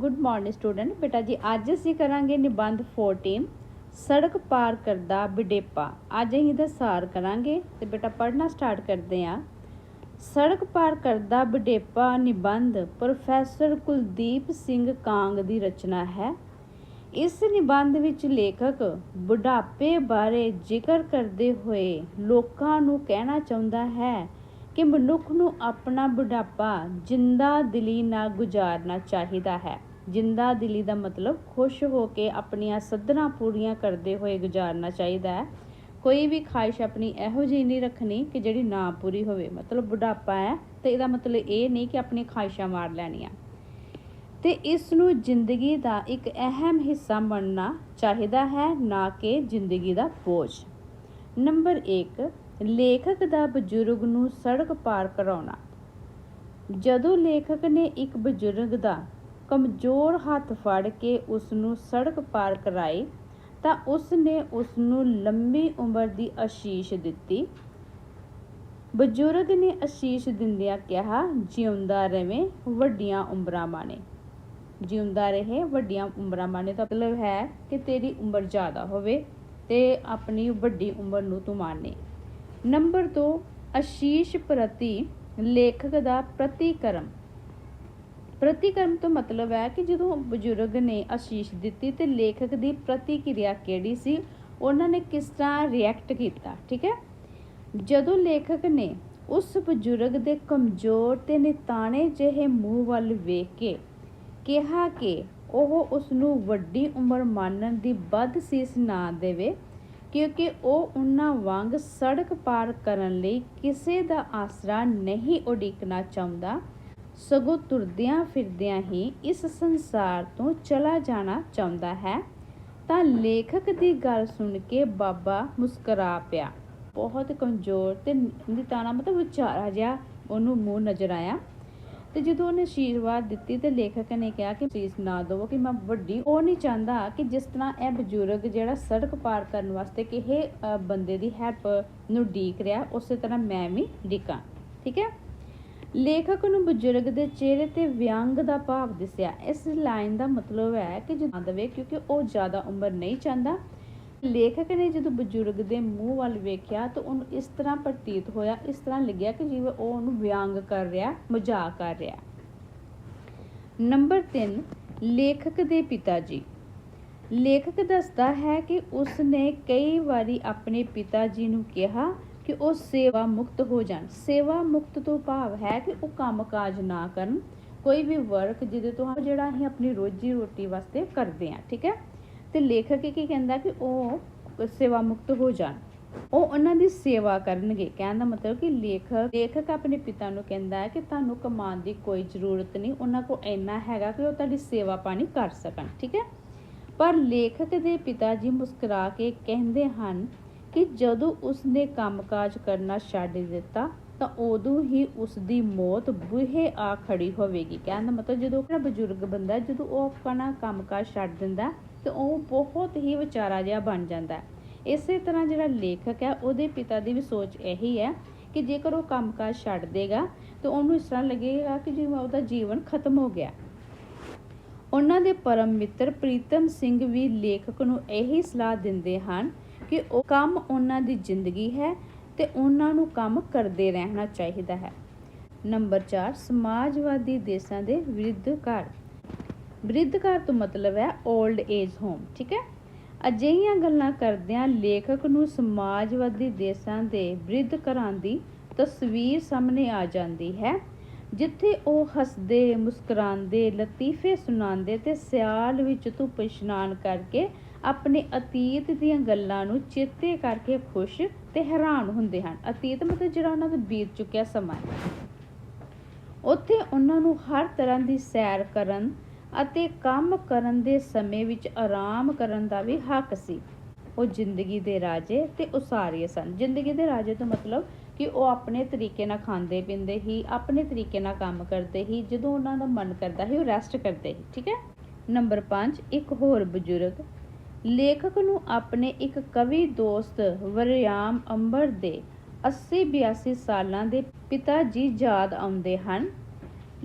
Good morning student ਬੇਟਾ ਜੀ, ਅੱਜ ਅਸੀਂ ਕਰਾਂਗੇ ਨਿਬੰਧ 14 ਸੜਕ ਪਾਰ ਕਰਦਾ ਬਡੇਪਾ। ਅੱਜ ਅਸੀਂ ਦਾ ਸਾਰ ਕਰਾਂਗੇ ਤੇ ਬੇਟਾ ਪੜ੍ਹਨਾ ਸਟਾਰਟ ਕਰਦੇ ਹਾਂ। ਸੜਕ ਪਾਰ ਕਰਦਾ ਬਡੇਪਾ ਨਿਬੰਧ ਪ੍ਰੋਫੈਸਰ ਕੁਲਦੀਪ ਸਿੰਘ ਕਾਂਗ ਦੀ ਰਚਨਾ ਹੈ। ਇਸ ਨਿਬੰਧ ਵਿੱਚ ਲੇਖਕ ਬੁਢਾਪੇ ਬਾਰੇ ਜ਼ਿਕਰ ਕਰਦੇ ਹੋਏ ਲੋਕਾਂ ਨੂੰ ਕਹਿਣਾ ਚਾਹੁੰਦਾ ਹੈ ਕਿ ਮਨੁੱਖ ਨੂੰ ਆਪਣਾ ਬੁਢਾਪਾ ਜਿੰਦਾ ਦਿਲੀ ਨਾਲ ਗੁਜ਼ਾਰਨਾ ਚਾਹੀਦਾ ਹੈ। ਜਿੰਦਾ ਦਿਲੀ ਦਾ ਮਤਲਬ ਖੁਸ਼ ਹੋ ਕੇ ਆਪਣੀਆਂ ਸੱਧਰਾਂ ਪੂਰੀਆਂ ਕਰਦੇ ਹੋਏ ਗੁਜ਼ਾਰਨਾ ਚਾਹੀਦਾ ਹੈ। ਕੋਈ ਵੀ ਖਾਹਿਸ਼ ਆਪਣੀ ਇਹੋ ਜਿਹੀ ਨਹੀਂ ਰੱਖਣੀ ਕਿ ਜਿਹੜੀ ਨਾ ਪੂਰੀ ਹੋਵੇ। ਮਤਲਬ ਬੁਢਾਪਾ ਹੈ ਤੇ ਇਹਦਾ ਮਤਲਬ ਇਹ ਨਹੀਂ ਕਿ ਆਪਣੀ ਖਾਹਿਸ਼ਾਂ ਮਾਰ ਲੈਣੀਆਂ। ਤੇ ਇਸ ਨੂੰ ਜ਼ਿੰਦਗੀ ਦਾ ਇੱਕ ਅਹਿਮ ਹਿੱਸਾ ਮੰਨਣਾ ਚਾਹੀਦਾ ਹੈ, ਨਾ ਕਿ ਜ਼ਿੰਦਗੀ ਦਾ ਬੋਝ। ਨੰਬਰ 1 ਲੇਖਕ ਦਾ ਬਜ਼ੁਰਗ ਨੂੰ ਸੜਕ ਪਾਰ ਕਰਾਉਣਾ। ਜਦੋਂ ਲੇਖਕ ਨੇ ਇੱਕ ਬਜ਼ੁਰਗ ਦਾ ਕਮਜ਼ੋਰ ਹੱਥ ਫੜ ਕੇ ਉਸ ਨੂੰ ਸੜਕ ਪਾਰ ਕਰਾਈ ਤਾਂ ਉਸ ਨੇ ਉਸ ਨੂੰ ਲੰਬੀ ਉਮਰ ਦੀ ਅਸ਼ੀਸ਼ ਦਿੱਤੀ। ਬਜ਼ੁਰਗ ਨੇ ਅਸ਼ੀਸ਼ ਦਿੰਦਿਆਂ ਕਿਹਾ, ਜਿਉਂਦਾ ਰਵੇਂ, ਵੱਡੀਆਂ ਉਮਰਾਂ ਮਾਣੇ। ਜਿਉਂਦਾ ਰਹੇ, ਵੱਡੀਆਂ ਉਮਰਾਂ ਮਾਣੇ ਦਾ ਮਤਲਬ ਹੈ ਕਿ ਤੇਰੀ ਉਮਰ ਜ਼ਿਆਦਾ ਹੋਵੇ ਤੇ ਆਪਣੀ ਵੱਡੀ ਉਮਰ ਨੂੰ ਤੂੰ ਮਾਣੇ। ਨੰਬਰ 2 ਅਸ਼ੀਸ਼ ਪ੍ਰਤੀ ਲੇਖਕ ਦਾ ਪ੍ਰਤੀਕਰਮ। ਪ੍ਰਤੀਕਰਮ ਤੋਂ ਮਤਲਬ ਹੈ ਕਿ ਜਦੋਂ ਬਜ਼ੁਰਗ ਨੇ ਅਸ਼ੀਸ਼ ਦਿੱਤੀ ਤੇ ਲੇਖਕ ਦੀ ਪ੍ਰਤੀਕਿਰਿਆ ਕਿਹੜੀ ਸੀ, ਉਹਨਾਂ ਨੇ ਕਿਸ ਤਰ੍ਹਾਂ ਰਿਐਕਟ ਕੀਤਾ, ਠੀਕ ਹੈ? ਜਦੋਂ ਲੇਖਕ ਨੇ ਉਸ ਬਜ਼ੁਰਗ ਦੇ ਕਮਜ਼ੋਰ ਤੇ ਨਿਤਾਣੇ ਜਿਹੇ ਮੂੰਹ ਵੱਲ ਵੇਖ ਕੇ ਕਿਹਾ ਕਿ ਉਹ ਉਸ ਨੂੰ ਵੱਡੀ ਉਮਰ ਮੰਨਣ ਦੀ ਬਦ ਸੀਸ ਨਾ ਦੇਵੇ, ਕਿਉਂਕਿ ਉਹ ਉਹਨਾਂ ਵਾਂਗ ਸੜਕ ਪਾਰ ਕਰਨ ਲਈ ਕਿਸੇ ਦਾ ਆਸਰਾ ਨਹੀਂ ਉਡੀਕਣਾ ਚਾਹੁੰਦਾ ਸਗੋਂ ਤੁਰਦਿਆਂ ਫਿਰਦਿਆਂ ਹੀ ਇਸ ਸੰਸਾਰ ਤੋਂ ਚਲਾ ਜਾਣਾ ਚਾਹੁੰਦਾ ਹੈ। ਤਾਂ ਲੇਖਕ ਦੀ ਗੱਲ ਸੁਣ ਕੇ ਬਾਬਾ ਮੁਸਕਰਾ ਪਿਆ। ਬਹੁਤ ਕਮਜ਼ੋਰ ਤੇ ਨਿਤਾਣਾ ਮਤਲਬ ਵਿਚਾਰਾ ਜਿਹਾ ਉਹਨੂੰ ਮੂੰਹ ਨਜ਼ਰ ਆਇਆ। ਤੇ ਜਦੋਂ ਉਹਨੇ ਆਸ਼ੀਰਵਾਦ ਦਿੱਤੀ ਤੇ ਲੇਖਕ ਨੇ ਕਿਹਾ ਕਿ ਸੀਸ ਨਾ ਦਿਓ ਕਿ ਮੈਂ ਵੱਡੀ। ਉਹ ਨਹੀਂ ਚਾਹੁੰਦਾ ਕਿ ਜਿਸ ਤਰ੍ਹਾਂ ਇਹ ਬਜ਼ੁਰਗ ਜਿਹੜਾ ਸੜਕ ਪਾਰ ਕਰਨ ਵਾਸਤੇ ਕਿਸੇ ਬੰਦੇ ਦੀ ਹੈਲਪ ਨੂੰ ਡੀਕ ਰਿਹਾ, ਉਸੇ ਤਰ੍ਹਾਂ ਮੈਂ ਵੀ ਡੀਕਾਂ। ਠੀਕ ਹੈ? ਲੇਖਕ ਨੂੰ ਬਜ਼ੁਰਗ ਦੇ ਚਿਹਰੇ ਤੇ ਵਿਅੰਗ ਦਾ ਭਾਵ ਦਿਸਿਆ। ਇਸ ਲਾਈਨ ਦਾ ਮਤਲਬ ਹੈ ਕਿ ਜਦੋਂ ਦਵੇ ਕਿਉਂਕਿ ਉਹ ਜ਼ਿਆਦਾ ਉਮਰ ਨਹੀਂ ਚਾਹੁੰਦਾ। ਲੇਖਕ ਨੇ ਜਦੋਂ ਬਜ਼ੁਰਗ ਦੇ ਮੂੰਹ ਵੱਲ ਵੇਖਿਆ, ਤਾਂ ਉਹਨੂੰ ਇਸ ਤਰ੍ਹਾਂ ਪ੍ਰਤੀਤ ਹੋਇਆ, ਇਸ ਤਰ੍ਹਾਂ ਲੱਗਿਆ ਕਿ ਜਿਵੇਂ ਉਹ ਉਹਨੂੰ ਵਿਅੰਗ ਕਰ ਰਿਹਾ, ਮਜ਼ਾਕ ਕਰ ਰਿਹਾ। ਨੰਬਰ 3 ਲੇਖਕ ਦੇ ਪਿਤਾ ਜੀ ਲੇਖਕ ਦੱਸਦਾ ਹੈ ਕਿ ਉਸ ਨੇ ਕਈ ਵਾਰੀ ਆਪਣੇ ਪਿਤਾ ਜੀ ਨੂੰ ਕਿਹਾ ਕਿ ਉਹ ਸੇਵਾ ਮੁਕਤ ਹੋ ਜਾਣ। ਸੇਵਾ ਮੁਕਤ ਤੋਂ ਭਾਵ ਹੈ ਕਿ ਉਹ ਕੰਮਕਾਜ ਨਾ ਕਰਨ। ਕੋਈ ਵੀ ਵਰਕ ਜਿਹਦੇ ਤੋਂ ਜਿਹੜਾ ਅਸੀਂ ਆਪਣੀ ਰੋਜੀ ਰੋਟੀ ਵਾਸਤੇ ਕਰਦੇ ਹਾਂ, ਠੀਕ ਹੈ? ਤੇ ਲੇਖਕ ਕੀ ਕਹਿੰਦਾ ਕਿ ਉਹ ਸੇਵਾ ਮੁਕਤ ਹੋ ਜਾਣ। ਉਹ ਉਹਨਾਂ ਦੀ ਸੇਵਾ ਕਰਨਗੇ। ਕਹਿਣ ਦਾ ਮਤਲਬ ਕਿ ਲੇਖਕ ਲੇਖਕ ਆਪਣੇ ਪਿਤਾ ਨੂੰ ਕਹਿੰਦਾ ਹੈ ਕਿ ਤੁਹਾਨੂੰ ਕਮਾਉਣ ਦੀ ਕੋਈ ਜ਼ਰੂਰਤ ਨਹੀਂ। ਉਹਨਾਂ ਕੋਲ ਇੰਨਾ ਹੈਗਾ ਕਿ ਉਹ ਤੁਹਾਡੀ ਸੇਵਾ ਪਾਣੀ ਕਰ ਸਕਣ, ਠੀਕ ਹੈ? ਪਰ ਲੇਖਕ ਦੇ ਪਿਤਾ ਜੀ ਮੁਸਕਰਾ ਕੇ ਕਹਿੰਦੇ ਹਨ ਕਿ ਜਦੋਂ ਉਸਨੇ ਕੰਮਕਾਜ ਕਰਨਾ ਛੱਡ ਦਿੱਤਾ, ਤਾਂ ਉਦੋਂ ਹੀ ਉਸ ਦੀ ਮੌਤ ਬੂਹੇ ਆ ਖੜੀ ਹੋਵੇਗੀ। ਕਹਿਣ ਦਾ ਮਤਲਬ ਜਦੋਂ ਕਿਹੜਾ ਬਜ਼ੁਰਗ ਬੰਦਾ, ਜਦੋਂ ਉਹ ਆਪਣਾ ਕੰਮਕਾਜ ਛੱਡ ਦਿੰਦਾ, ਤੇ ਉਹ ਬਹੁਤ ਹੀ ਵਿਚਾਰਾ ਜਿਹਾ ਬਣ ਜਾਂਦਾ ਇਸੇ ਤਰ੍ਹਾਂ ਜਿਹੜਾ ਲੇਖਕ ਹੈ, ਉਹਦੇ ਪਿਤਾ ਦੀ ਵੀ ਸੋਚ ਇਹੀ ਹੈ ਕਿ ਜੇਕਰ ਉਹ ਕੰਮਕਾਜ ਛੱਡ ਦੇਗਾ, ਤਾਂ ਉਹਨੂੰ ਇਸ ਤਰ੍ਹਾਂ ਲੱਗੇਗਾ ਕਿ ਜਿਵੇਂ ਉਹਦਾ ਜੀਵਨ ਖਤਮ ਹੋ ਗਿਆ। ਉਹਨਾਂ ਦੇ ਪਰਮ ਮਿੱਤਰ ਪ੍ਰੀਤਮ ਸਿੰਘ ਵੀ ਲੇਖਕ ਨੂੰ ਇਹੀ ਸਲਾਹ ਦਿੰਦੇ ਹਨ ਕਿ ਉਹ ਕੰਮ ਉਹਨਾਂ ਦੀ ਜ਼ਿੰਦਗੀ ਹੈ ਤੇ ਉਹਨਾਂ ਨੂੰ ਕੰਮ ਕਰਦੇ ਰਹਿਣਾ ਚਾਹੀਦਾ ਹੈ। ਨੰਬਰ 4 ਸਮਾਜਵਾਦੀ ਦੇਸ਼ਾਂ ਦੇ ਵਿਰੁੱਧ ਘਰ ਵਿਰੁੱਧ ਘਰ ਤੋਂ ਮਤਲਬ ਹੈ 올ਡ ਏਜ ਹੋਮ ਠੀਕ ਹੈ? ਅਜਿਹੀਆਂ ਗੱਲਾਂ ਕਰਦਿਆਂ ਲੇਖਕ ਨੂੰ ਸਮਾਜਵਾਦੀ ਦੇਸ਼ਾਂ ਦੇ ਵਿਰੁੱਧ ਘਰਾਂ ਦੀ ਤਸਵੀਰ ਸਾਹਮਣੇ ਆ ਜਾਂਦੀ ਹੈ, ਜਿੱਥੇ ਉਹ ਹੱਸਦੇ, ਮੁਸਕਰਾਉਂਦੇ, ਲਤੀਫੇ ਸੁਣਾਉਂਦੇ ਤੇ ਸਿਆਲ ਵਿੱਚ ਧੁੱਪ ਇਸ਼ਨਾਨ ਕਰਕੇ ਆਪਣੇ ਅਤੀਤ ਦੀਆਂ ਗੱਲਾਂ ਨੂੰ ਚੇਤੇ ਕਰਕੇ ਖੁਸ਼ ਤੇ ਹੈਰਾਨ ਹੁੰਦੇ ਹਨ। ਅਤੀਤ ਮਤਲਬ ਜਿਹੜਾ ਉਹਨਾਂ ਦਾ ਬੀਤ ਚੁੱਕਿਆ ਸਮਾਂ ਉੱਥੇ ਉਹਨਾਂ ਨੂੰ ਹਰ ਤਰ੍ਹਾਂ ਦੀ ਸੈਰ ਕਰਨ ਅਤੇ ਕੰਮ ਕਰਨ ਦੇ ਸਮੇਂ ਵਿੱਚ ਆਰਾਮ ਕਰਨ ਦਾ ਵੀ ਹੱਕ ਸੀ। ਉਹ ਜ਼ਿੰਦਗੀ ਦੇ ਰਾਜੇ ਤੇ ਉਸਾਰੀਏ ਸਨ। ਜ਼ਿੰਦਗੀ ਦੇ ਰਾਜੇ ਤੋਂ ਮਤਲਬ ਕਿ ਉਹ ਆਪਣੇ ਤਰੀਕੇ ਨਾਲ ਖਾਂਦੇ ਪੀਂਦੇ ਹੀ ਆਪਣੇ ਤਰੀਕੇ ਨਾਲ ਕੰਮ ਕਰਦੇ ਹੀ ਜਦੋਂ ਉਹਨਾਂ ਦਾ ਮਨ ਕਰਦਾ ਸੀ ਉਹ ਰੈਸਟ ਕਰਦੇ ਸੀ। ਠੀਕ ਹੈ? ਨੰਬਰ 5 ਇੱਕ ਹੋਰ ਬਜ਼ੁਰਗ ਲੇਖਕ ਨੂੰ ਆਪਣੇ ਇੱਕ ਕਵੀ ਦੋਸਤ ਵਰਿਆਮ ਅੰਬਰ ਦੇ 80 82 ਸਾਲਾਂ ਦੇ ਪਿਤਾ ਜੀ ਯਾਦ ਆਉਂਦੇ ਹਨ।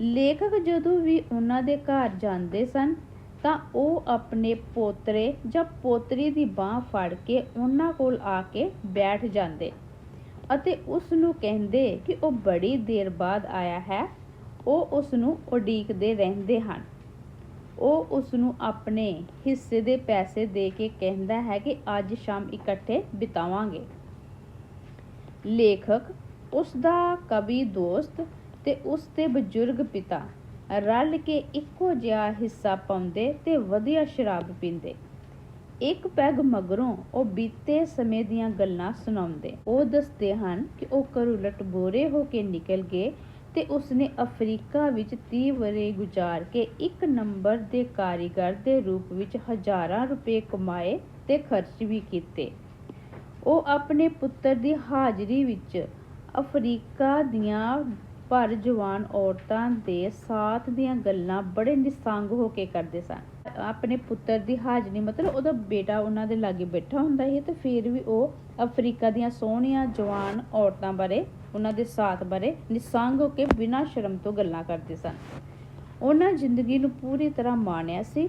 ਲੇਖਕ ਜਦੋਂ ਵੀ ਉਹਨਾਂ ਦੇ ਘਰ ਜਾਂਦੇ ਸਨ, ਤਾਂ ਉਹ ਆਪਣੇ ਪੋਤਰੇ ਜਾਂ ਪੋਤਰੀ ਦੀ ਬਾਹ ਫੜ ਕੇ ਉਹਨਾਂ ਕੋਲ ਆ ਕੇ ਬੈਠ ਜਾਂਦੇ ਅਤੇ ਉਸ ਨੂੰ ਕਹਿੰਦੇ ਕਿ ਉਹ ਬੜੀ ਦੇਰ ਬਾਅਦ ਆਇਆ ਹੈ। ਉਹ ਉਸ ਨੂੰ ਉਡੀਕਦੇ ਰਹਿੰਦੇ ਹਨ। ਉਹ ਉਸ ਨੂੰ ਆਪਣੇ ਹਿੱਸੇ ਦੇ ਪੈਸੇ ਦੇ ਕੇ ਕਹਿੰਦਾ ਹੈ ਕਿ ਅੱਜ ਸ਼ਾਮ ਇਕੱਠੇ ਬਿਤਾਵਾਂਗੇ। ਲੇਖਕ ਉਸ ਦਾ ਕਵੀ ਦੋਸਤ ਤੇ ਉਸ ਦੇ ਬਜ਼ੁਰਗ ਪਿਤਾ ਰਲ ਕੇ ਇੱਕੋ ਜਿਹਾ ਹਿੱਸਾ ਪਾਉਂਦੇ ਤੇ ਵਧੀਆ ਸ਼ਰਾਬ ਪੀਂਦੇ। ਇੱਕ ਪੈਗ ਮਗਰੋਂ ਉਹ ਬੀਤੇ ਸਮੇਂ ਦੀਆਂ ਗੱਲਾਂ ਸੁਣਾਉਂਦੇ। ਉਹ ਦੱਸਦੇ ਹਨ ਕਿ ਉਹ ਘਰੋਂ ਬੋਰੇ ਹੋ ਕੇ ਨਿਕਲ ਗਏ ਤੇ ਉਸਨੇ ਅਫਰੀਕਾ ਵਿੱਚ ਤੀਹ ਵਰ੍ਹੇ ਗੁਜ਼ਾਰ ਕੇ ਇੱਕ ਨੰਬਰ ਦੇ ਕਾਰੀਗਰ ਦੇ ਰੂਪ ਵਿੱਚ ਹਜ਼ਾਰਾਂ ਰੁਪਏ ਕਮਾਏ ਤੇ ਖਰਚ ਵੀ ਕੀਤੇ। ਉਹ ਆਪਣੇ ਪੁੱਤਰ ਦੀ ਹਾਜ਼ਰੀ ਵਿੱਚ ਅਫਰੀਕਾ ਦੀਆਂ ਭਰ ਜਵਾਨ ਔਰਤਾਂ ਦੇ ਸਾਥ ਦੀਆਂ ਗੱਲਾਂ ਬੜੇ ਨਿਸੰਗ ਹੋ ਕੇ ਕਰਦੇ ਸਨ। ਆਪਣੇ ਪੁੱਤਰ ਦੀ ਹਾਜ਼ਰੀ ਮਤਲਬ ਉਹਦਾ ਬੇਟਾ ਉਹਨਾਂ ਦੇ ਲਾਗੇ ਬੈਠਾ ਹੁੰਦਾ ਸੀ ਤੇ ਫਿਰ ਵੀ ਉਹ ਅਫਰੀਕਾ ਦੀਆਂ ਸੋਹਣੀਆਂ ਜਵਾਨ ਔਰਤਾਂ ਬਾਰੇ, ਉਹਨਾਂ ਦੇ ਸਾਥ ਬਾਰੇ ਨਿਸੰਗ ਹੋ ਕੇ ਬਿਨਾਂ ਸ਼ਰਮ ਤੋਂ ਗੱਲਾਂ ਕਰਦੇ ਸਨ। ਉਹਨਾਂ ਜ਼ਿੰਦਗੀ ਨੂੰ ਪੂਰੀ ਤਰ੍ਹਾਂ ਮਾਣਿਆ ਸੀ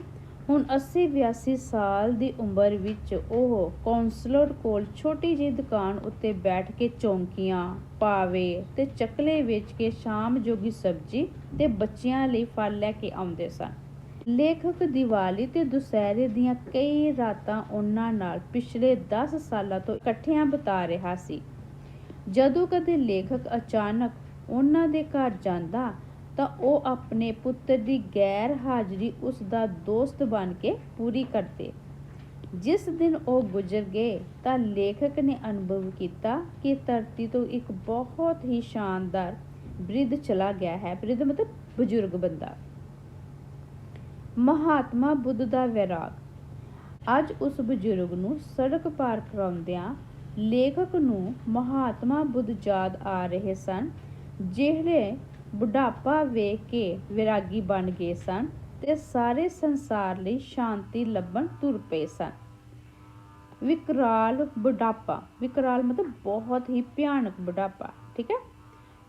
ਹੁਣ 80 82 ਸਾਲ ਦੀ ਉਮਰ ਵਿੱਚ ਉਹ ਕਾਉਂਸਲਰ ਕੋਲ ਛੋਟੀ ਜਿਹੀ ਦੁਕਾਨ ਉੱਤੇ ਬੈਠ ਕੇ ਚੌਂਕੀਆਂ, ਪਾਵੇ ਤੇ ਚੱਕਲੇ ਵੇਚ ਕੇ ਸ਼ਾਮ ਜੋਗੀ ਸਬਜ਼ੀ ਤੇ ਬੱਚਿਆਂ ਲਈ ਫਲ ਲੈ ਕੇ ਆਉਂਦੇ ਸਨ। ਲੇਖਕ ਦੀਵਾਲੀ ਤੇ ਦੁਸਹਿਰੇ ਦੀਆਂ ਕਈ ਰਾਤਾਂ ਉਹਨਾਂ ਨਾਲ ਪਿਛਲੇ 10 ਸਾਲਾਂ ਤੋਂ ਇਕੱਠਿਆਂ ਬਿਤਾ ਰਿਹਾ ਸੀ। ਜਦੋਂ ਕਦੇ ਲੇਖਕ ਅਚਾਨਕ ਉਹਨਾਂ ਦੇ ਘਰ ਜਾਂਦਾ ਤਾਂ ਉਹ ਆਪਣੇ ਪੁੱਤਰ ਦੀ ਗੈਰ ਹਾਜ਼ਰੀ ਉਸ ਦਾ ਦੋਸਤ ਬਣ ਕੇ ਪੂਰੀ ਕਰਦੇ। ਜਿਸ ਦਿਨ ਉਹ ਗੁਜ਼ਰ ਗਏ ਤਾਂ ਲੇਖਕ ਨੇ ਅਨੁਭਵ ਕੀਤਾ ਕਿ ਧਰਤੀ ਤੋਂ ਇੱਕ ਬਹੁਤ ਹੀ ਸ਼ਾਨਦਾਰ ਬ੍ਰਿਧ ਚਲਾ ਗਿਆ ਹੈ। ਬ੍ਰਿਧ ਮਤਲਬ ਬਜ਼ੁਰਗ ਬੰਦਾ। ਮਹਾਤਮਾ ਬੁੱਧ ਦਾ ਵੈਰਾਗ। ਅੱਜ ਉਸ ਬਜ਼ੁਰਗ ਨੂੰ ਸੜਕ ਪਾਰ ਕਰਾਉਂਦਿਆਂ ਲੇਖਕ ਨੂੰ ਮਹਾਤਮਾ ਬੁੱਧ ਯਾਦ ਆ ਰਹੇ ਸਨ। ਜਿਹੜੇ ਬੁਢਾਪਾ ਵੇਖ ਕੇ ਵਿਰਾਗੀ ਬਣ ਗਏ ਸਨ ਤੇ ਸਾਰੇ ਸੰਸਾਰ ਲਈ ਸ਼ਾਂਤੀ ਲੱਭਣ ਤੁਰ ਪਏ ਸਨ। ਵਿਕਰਾਲ ਬੁਢਾਪਾ, ਵਿਕਰਾਲ ਮਤਲਬ ਬਹੁਤ ਹੀ ਭਿਆਨਕ ਬੁਢਾਪਾ, ਠੀਕ ਹੈ?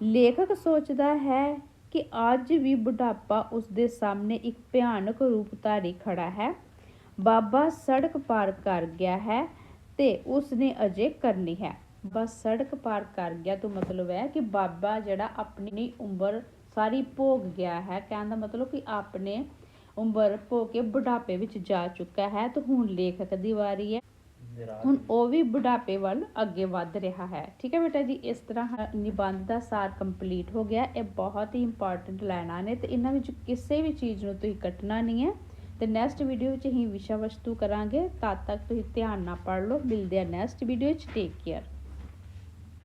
ਲੇਖਕ ਸੋਚਦਾ ਹੈ ਕਿ ਅੱਜ ਵੀ ਬੁਢਾਪਾ ਉਸ ਦੇ ਸਾਹਮਣੇ ਇੱਕ ਭਿਆਨਕ ਰੂਪ ਧਾਰੀ ਖੜਾ ਹੈ। ਬਾਬਾ ਸੜਕ ਪਾਰ ਕਰ ਗਿਆ ਹੈ ਤੇ ਉਸ ਨੇ ਅਜੇ ਕਰਨੀ ਹੈ। ਬਸ ਸੜਕ ਪਾਰ ਕਰ ਗਿਆ ਤੋਂ ਮਤਲਬ ਹੈ ਕਿ ਬਾਬਾ ਜਿਹੜਾ ਆਪਣੀ ਉਮਰ ਸਾਰੀ ਭੋਗ ਗਿਆ ਹੈ। ਕਹਿਣ ਦਾ ਮਤਲਬ ਕਿ ਆਪਣੇ ਉਮਰ ਭੋਗ ਕੇ ਬੁਢਾਪੇ ਵਿੱਚ ਜਾ ਚੁੱਕਾ ਹੈ ਤੇ ਹੁਣ ਲੇਖਕ ਦੀ ਵਾਰੀ ਹੈ। ਹੁਣ ਉਹ ਵੀ ਬੁਢਾਪੇ ਵੱਲ ਅੱਗੇ ਵੱਧ ਰਿਹਾ ਹੈ। ਠੀਕ ਹੈ ਬੇਟਾ ਜੀ ਇਸ ਤਰ੍ਹਾਂ ਨਿਬੰਧ ਦਾ ਸਾਰ ਕੰਪਲੀਟ ਹੋ ਗਿਆ। ਇਹ ਬਹੁਤ ਹੀ ਇੰਪੋਰਟੈਂਟ ਲਾਈਨਾਂ ਨੇ ਤੇ ਇਹਨਾਂ ਵਿੱਚ ਕਿਸੇ ਵੀ ਚੀਜ਼ ਨੂੰ ਤੁਸੀਂ ਕੱਟਣਾ ਨਹੀਂ ਹੈ। ਤੇ ਨੈਕਸਟ ਵੀਡੀਓ ਵਿੱਚ ਹੀ ਵਿਸ਼ਾ ਵਸਤੂ ਕਰਾਂਗੇ। ਤਦ ਤੱਕ ਤੁਸੀਂ ਧਿਆਨ ਨਾਲ ਪੜ੍ਹ ਲਓ। ਮਿਲਦੇ ਆ ਨੈਕਸਟ ਵੀਡੀਓ ਵਿੱਚ। Take care